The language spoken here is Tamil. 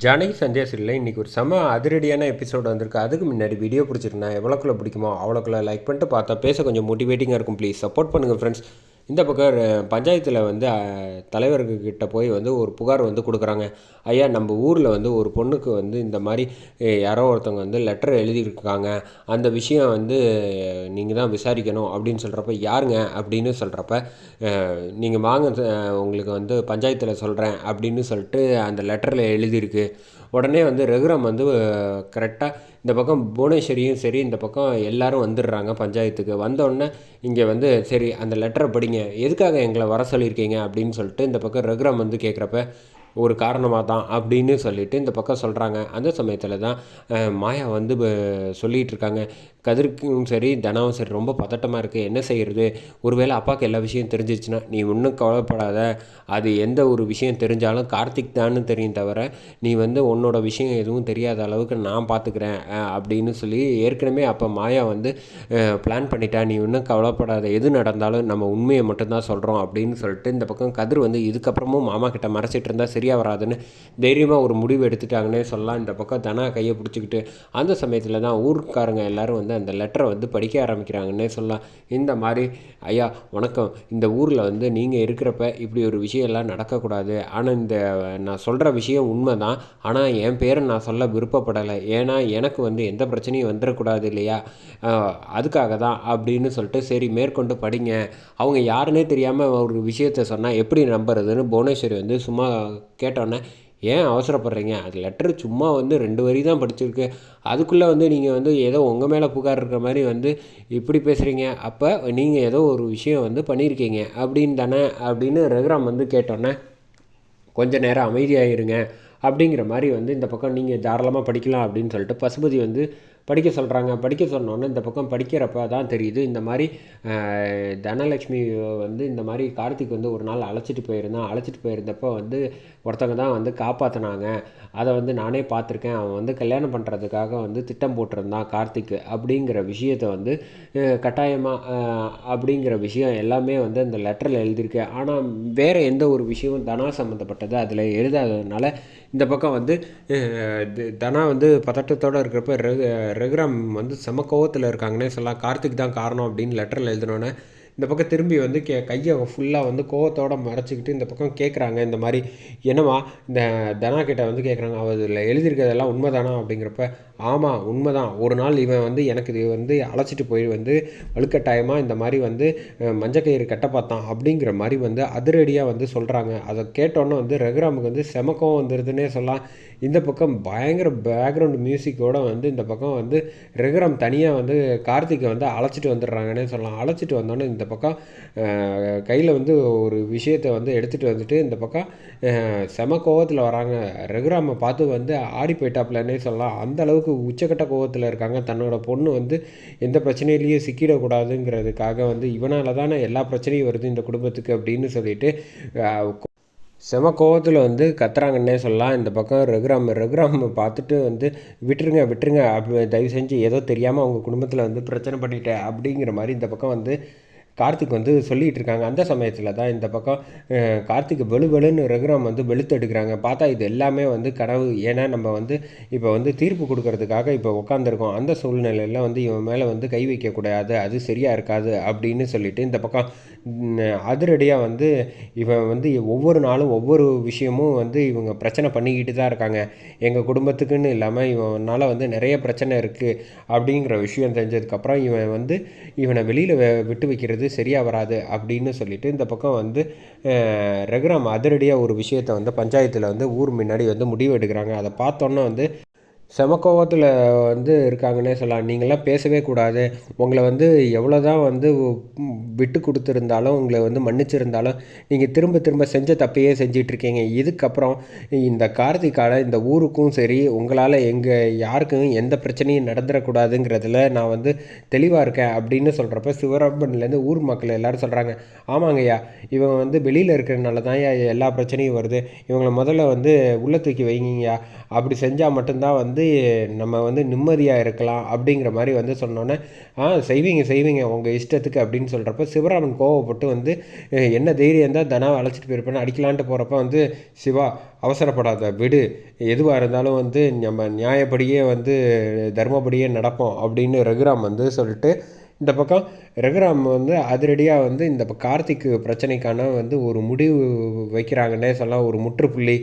ஜானகி சந்தியா சீரியலில் இன்றைக்கி ஒரு செம அதிரடியான எபிசோடு வந்திருக்கு. அதுக்கு முன்னாடி வீடியோ பிடிச்சிருந்தேன் எவ்வளோக்குள்ளே பிடிக்குமோ அவ்வளோக்குள்ளே லைக் பண்ணிட்டு பார்த்தா பேச கொஞ்சம் மோட்டிவேட்டிங்காக இருக்கும். ப்ளீஸ் சப்போர்ட் பண்ணுங்கள் ஃப்ரெண்ட்ஸ் இந்த பக்கம் பஞ்சாயத்தில் வந்து தலைவர்கிட்ட போய் வந்து ஒரு புகார் வந்து கொடுக்குறாங்க. ஐயா நம்ம ஊரில் வந்து ஒரு பொண்ணுக்கு வந்து இந்த மாதிரி யாரோ ஒருத்தவங்க வந்து லெட்டர் எழுதியிருக்காங்க. அந்த விஷயம் வந்து நீங்கள் தான் விசாரிக்கணும் அப்படின்னு சொல்கிறப்ப யாருங்க? அப்படின்னு சொல்கிறப்ப நீங்கள் வாங்க உங்களுக்கு வந்து பஞ்சாயத்தில் சொல்கிறேன் அப்படின்னு சொல்லிட்டு அந்த லெட்டரில் எழுதியிருக்கு. உடனே வந்து ரகுராம் வந்து கரெக்டாக இந்த பக்கம் புவனேஸ்வரியும் சரி இந்த பக்கம் எல்லாரும் வந்துடுறாங்க பஞ்சாயத்துக்கு. வந்தோடனே இங்கே வந்து சரி அந்த லெட்டரை படிங்க. எதுக்காக எங்களை வர சொல்லியிருக்கீங்க அப்படின்னு சொல்லிட்டு இந்த பக்கம் ரகுராம் வந்து கேட்குறப்ப ஒரு காரணமாக தான் அப்படின்னு சொல்லிட்டு இந்த பக்கம் சொல்கிறாங்க அந்த சமயத்தில் தான் மாயா வந்து சொல்லிகிட்டு இருக்காங்க. கதிர்க்கும் சரி தனாவும் சரி ரொம்ப பதட்டமாக இருக்குது என்ன செய்கிறது ஒருவேளை அப்பாவுக்கு எல்லா விஷயம் தெரிஞ்சிச்சுன்னா நீ ஒன்றும் கவலைப்படாத. அது எந்த ஒரு விஷயம் தெரிஞ்சாலும் கார்த்திக் தான்னு தெரியும் தவிர நீ வந்து உன்னோட விஷயம் எதுவும் தெரியாத அளவுக்கு நான் பார்த்துக்கிறேன் அப்படின்னு சொல்லி ஏற்கனவே அப்போ மாயா வந்து பிளான் பண்ணிட்டா நீ ஒன்றும் கவலைப்படாத. எது நடந்தாலும் நம்ம உண்மையை மட்டும்தான் சொல்கிறோம் அப்படின்னு சொல்லிட்டு இந்த பக்கம் கதிர் வந்து இதுக்கப்புறமும் மாமா கிட்ட மறைச்சிட்டு சரி சரியாக வராதுன்னு தைரியமாக ஒரு முடிவு எடுத்துட்டாங்கன்னே சொல்லலாம். இந்த பக்கம் தனா கையை பிடிச்சிக்கிட்டு அந்த சமயத்தில் தான் ஊருக்காரங்க எல்லாரும் வந்து அந்த லெட்டரை வந்து படிக்க ஆரம்பிக்கிறாங்கன்னே சொல்லலாம். இந்த மாதிரி ஐயா வணக்கம். இந்த ஊரில் வந்து நீங்கள் இருக்கிறப்ப இப்படி ஒரு விஷயம்லாம் நடக்கக்கூடாது. ஆனால் இந்த நான் சொல்கிற விஷயம் உண்மை தான் ஆனால் என் பேரை நான் சொல்ல விருப்பப்படலை. ஏன்னா எனக்கு வந்து எந்த பிரச்சனையும் வந்துடக்கூடாது இல்லையா? அதுக்காக தான் அப்படின்னு சொல்லிட்டு சரி மேற்கொண்டு படிங்க. அவங்க யாருன்னே தெரியாமல் ஒரு விஷயத்த சொன்னால் எப்படி நம்புறதுன்னு புவனேஸ்வரி வந்து சும்மா கேட்டோன்னே ஏன் அவசரப்படுறீங்க? அது லெட்டர் சும்மா வந்து ரெண்டு வரி தான் படிச்சிருக்கு. அதுக்குள்ளே வந்து நீங்கள் வந்து ஏதோ உங்கள் மேலே புகார் இருக்கிற மாதிரி வந்து இப்படி பேசுகிறீங்க அப்போ நீங்கள் ஏதோ ஒரு விஷயம் வந்து பண்ணியிருக்கீங்க. அப்படின்னு தானே அப்படின்னு ரகுராம் வந்து கேட்டோன்னே கொஞ்சம் நேரம் அமைதியாகிருங்க அப்படிங்கிற மாதிரி வந்து இந்த பக்கம் நீங்கள் தாராளமாக படிக்கலாம் அப்படின்னு சொல்லிட்டு பசுபதி வந்து படிக்க சொல்கிறாங்க படிக்க சொன்னோன்னே இந்த பக்கம் படிக்கிறப்ப தான் தெரியுது. இந்த மாதிரி தனலக்ஷ்மி வந்து இந்த மாதிரி கார்த்திக் வந்து ஒரு நாள் அழைச்சிட்டு போயிருந்தான். அழைச்சிட்டு போயிருந்தப்போ வந்து ஒருத்தங்க தான் வந்து காப்பாற்றினாங்க அதை வந்து நானே பார்த்துருக்கேன். அவன் வந்து கல்யாணம் பண்ணுறதுக்காக வந்து திட்டம் போட்டிருந்தான் கார்த்திக் அப்படிங்கிற விஷயத்தை வந்து கட்டாயமாக அப்படிங்கிற விஷயம் எல்லாமே வந்து அந்த லெட்டரில் எழுதியிருக்கு ஆனால் வேறு எந்த ஒரு விஷயமும் தனா சம்மந்தப்பட்டது அதில் எழுதாததுனால இந்த பக்கம் வந்து தனா வந்து பதட்டத்தோடு இருக்கிறப்ப ரகு ரகுராம் வந்து செம கோவத்தில் இருக்காங்கன்னே சொல்லலாம். கார்த்திக் தான் காரணம் அப்படின்னு லெட்டரில் எழுதினோன்னே இந்த பக்கம் திரும்பி வந்து கே கையை ஃபுல்லாக வந்து கோவத்தோட மறைச்சிக்கிட்டு இந்த பக்கம் கேட்குறாங்க இந்த மாதிரி என்னம்மா இந்த தனா கிட்ட வந்து கேட்குறாங்க அவ இதில் எழுதியிருக்கிறதெல்லாம் உண்மைதானா அப்படிங்கிறப்ப ஆமாம் உண்மைதான். ஒரு நாள் இவன் வந்து எனக்கு இது வந்து அழைச்சிட்டு போய் வந்து வலுக்கட்டாயமாக இந்த மாதிரி வந்து மஞ்சக்கயிறு கட்ட பார்த்தான் அப்படிங்கிற மாதிரி வந்து அதிரடியாக வந்து சொல்கிறாங்க அதை கேட்டோன்னே வந்து ரகுராமுக்கு வந்து செமக்கம் வந்துடுதுன்னே சொல்லலாம். இந்த பக்கம் பயங்கர பேக்ரவுண்ட் மியூசிக்கோட வந்து இந்த பக்கம் வந்து ரகுராம் தனியாக வந்து கார்த்திகை வந்து அழைச்சிட்டு வந்துடுறாங்கன்னே சொல்லலாம். அழைச்சிட்டு வந்தோன்னே இந்த இந்த பக்கம் கையில் வந்து ஒரு விஷயத்தை வந்து எடுத்துகிட்டு வந்துட்டு இந்த பக்கம் செம கோவத்தில் வராங்க. ரகுராமை பார்த்து வந்து ஆடி போயிட்டாப்லன்னே சொல்லலாம். அந்த அளவுக்கு உச்சக்கட்ட கோவத்தில் இருக்காங்க. தன்னோட பொண்ணு வந்து எந்த பிரச்சனையிலையும் சிக்கிடக்கூடாதுங்கிறதுக்காக வந்து இவனால் தானே எல்லா பிரச்சனையும் வருது இந்த குடும்பத்துக்கு அப்படின்னு சொல்லிட்டு செம கோவத்தில் வந்து கத்துறாங்கன்னே சொல்லலாம். இந்த பக்கம் ரகுராம் ரகுராம் பார்த்துட்டு வந்து விட்டுருங்க விட்டுருங்க. அப்படி தயவு செஞ்சு ஏதோ தெரியாமல் அவங்க குடும்பத்தில் வந்து பிரச்சனை பண்ணிட்டேன். அப்படிங்கிற மாதிரி இந்த பக்கம் வந்து கார்த்திக் வந்து சொல்லிகிட்டு இருக்காங்க. அந்த சமயத்தில் தான் இந்த பக்கம் கார்த்திக் வெளு வெளுன்னு ரகுராம் வந்து வெளுத்தெடுக்கிறாங்க பார்த்தா இது எல்லாமே வந்து கனவு ஏன்னா நம்ம வந்து இப்போ வந்து தீர்ப்பு கொடுக்கறதுக்காக இப்போ உட்காந்துருக்கோம் அந்த சூழ்நிலையில் வந்து இவன் மேலே வந்து கை வைக்கக்கூடாது. அது சரியாக இருக்காது அப்படின்னு சொல்லிட்டு இந்த பக்கம் அதிரடியாக வந்து இவன் வந்து ஒவ்வொரு நாளும் ஒவ்வொரு விஷயமும் வந்து இவங்க பிரச்சனை பண்ணிக்கிட்டு தான் இருக்காங்க. எங்கள் குடும்பத்துக்குன்னு இல்லாமல் இவனால் வந்து நிறைய பிரச்சனை இருக்குது அப்படிங்கிற விஷயம் தெரிஞ்சதுக்கப்புறம் இவன் வந்து இவனை வெளியில் விட்டு வைக்கிறது சரியாக வராது அப்படின்னு சொல்லிட்டு இந்த பக்கம் வந்து ரகுராம் அதிரடியாக ஒரு விஷயத்தை வந்து பஞ்சாயத்தில் வந்து ஊர் முன்னாடி வந்து முடிவு எடுக்கிறாங்க. அதை பார்த்தோன்னே வந்து செமக்கோவத்தில் வந்து இருக்காங்கன்னே சொல்லலாம். நீங்களாம் பேசவே கூடாது. உங்களை வந்து எவ்வளோ தான் வந்து விட்டு கொடுத்துருந்தாலும் உங்களை வந்து மன்னிச்சிருந்தாலும் நீங்கள் திரும்ப திரும்ப செஞ்ச தப்பையே செஞ்சிட்ருக்கீங்க. இதுக்கப்புறம் இந்த கார்த்திகால இந்த ஊருக்கும் சரி உங்களால் எங்கள் யாருக்கும் எந்த பிரச்சனையும் நடந்துடக்கூடாதுங்கிறதுல நான் வந்து தெளிவாக இருக்கேன் அப்படின்னு சொல்கிறப்ப சிவராமன்லேருந்து ஊர் மக்கள் எல்லோரும் சொல்கிறாங்க ஆமாங்கய்யா இவங்க வந்து வெளியில் இருக்கிறனால தான் எல்லா பிரச்சனையும் வருது. இவங்களை முதல்ல வந்து உள்ள தூக்கி வைங்கய்யா. அப்படி செஞ்சால் மட்டும்தான் வந்து வந்து நம்ம வந்து நிம்மதியாக இருக்கலாம் அப்படிங்கிற மாதிரி வந்து சொன்னோன்னே ஆ செய்வீங்க செய்வீங்க. உங்கள் இஷ்டத்துக்கு அப்படின்னு சொல்கிறப்ப சிவராமன் கோவப்பட்டு வந்து என்ன தைரியம் இருந்தால் தனாவை அழைச்சிட்டு போயிருப்பேன்னு அடிக்கலான்ட்டு போகிறப்ப வந்து சிவா அவசரப்படாத விடு. எதுவாக இருந்தாலும் வந்து நம்ம நியாயப்படியே வந்து தர்மப்படியே நடப்போம் அப்படின்னு ரகுராம் வந்து சொல்லிட்டு இந்த பக்கம் ரகுராம் வந்து அதிரடியாக வந்து இந்த கார்த்திக் பிரச்சனைக்கான வந்து ஒரு முடிவு வைக்கிறாங்கன்னே சொல்லலாம். ஒரு முற்றுப்புள்ளி